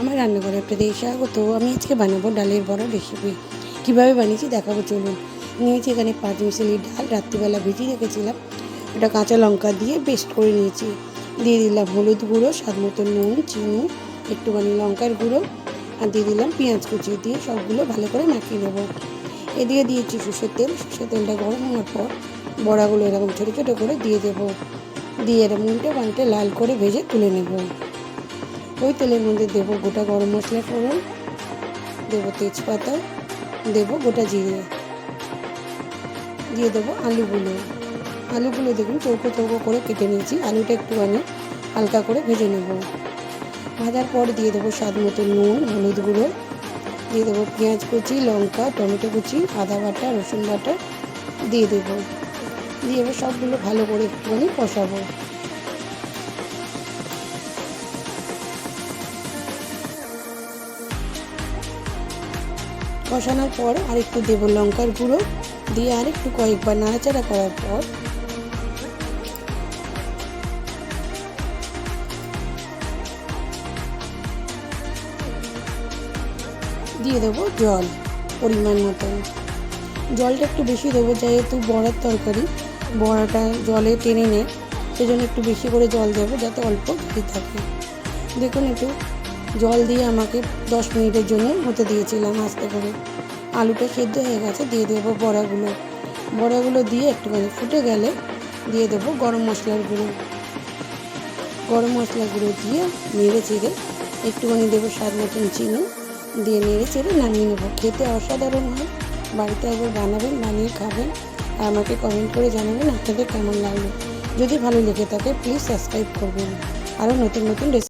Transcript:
আমার রান্নাঘরে আপনাদের স্বাগত আমি আজকে বানাবো ডালের বড় রেসিপি কীভাবে বানিয়েছি দেখাবো, চলুন। নিয়েছি এখানে পাঁচ মিশালি ডাল রাত্রিবেলা ভিজিয়ে রেখেছিলাম। এটা কাঁচা লঙ্কা দিয়ে পেস্ট করে নিয়েছি। দিয়ে দিলাম হলুদ গুঁড়ো, স্বাদ মতো নুন, চিনি, একটুখানি লঙ্কার গুঁড়ো, আর দিয়ে দিলাম পেঁয়াজ কুচি দিয়ে সবগুলো ভালো করে মাখিয়ে নেব। এদিকে দিয়েছি সর্ষের তেল, সর্ষের তেলটা গরম হওয়ার পর বড়াগুলো এরকম ছোটো ছোটো করে দিয়ে দেবো। দিয়ে এরকম উল্টে পাল্টে লাল করে ভেজে তুলে নেব। ওই তেলের মধ্যে দেবো গোটা গরম মশলা ফোড়ন, দেবো তেজপাতা, দেবো গোটা জিরে। দিয়ে দেবো আলুগুলো। আলুগুলো দেখুন চৌকো চৌকো করে কেটে নিয়েছি। আলুটা একটুখানি হালকা করে ভেজে নেব। ভাজার পর দিয়ে দেবো স্বাদ মতো নুন, হলুদ গুঁড়ো। দিয়ে দেবো পেঁয়াজ কুচি, লঙ্কা, টমেটো কুচি, আদা বাটা, রসুন বাটা দিয়ে দেবো। দিয়ে সবগুলো ভালো করে একটুখানি কষাবো। কষানোর পর আর একটু দেব লঙ্কার গুঁড়ো দিয়ে আর একটু কয়েকবার নাড়াচাড়া করার পর দিয়ে দেবো জল পরিমাণ মতন। জলটা একটু বেশি দেবো, যেহেতু বড়ার তরকারি, বড়াটা জলে টেনে নেয় সেজন্য একটু বেশি করে জল দেবো যাতে অল্প ঘি থাকে। দেখুন একটু জল দিয়ে আমাকে দশ মিনিটের জন্য হতে দিয়েছিলাম আস্তে করে। আলুটা সেদ্ধ হয়ে গেছে, দিয়ে দেবো বড়াগুলো। বড়াগুলো দিয়ে একটুখানি ফুটে গেলে দিয়ে দেবো গরম মশলার গুঁড়ো। গরম মশলা গুঁড়ো দিয়ে নেড়ে চেড়ে একটুখানি দেবো স্বাদ মতন চিনি দিয়ে নেড়ে চেড়ে নামিয়ে নেব। খেতে অসাধারণ হয়। বাড়িতে একবার বানাবেন, বানিয়ে খাবেন আর আমাকে কমেন্ট করে জানাবেন আপনাদের কেমন লাগল। যদি ভালো লেগে থাকে প্লিজ সাবস্ক্রাইব করবেন। আরও নতুন নতুন রেসিপি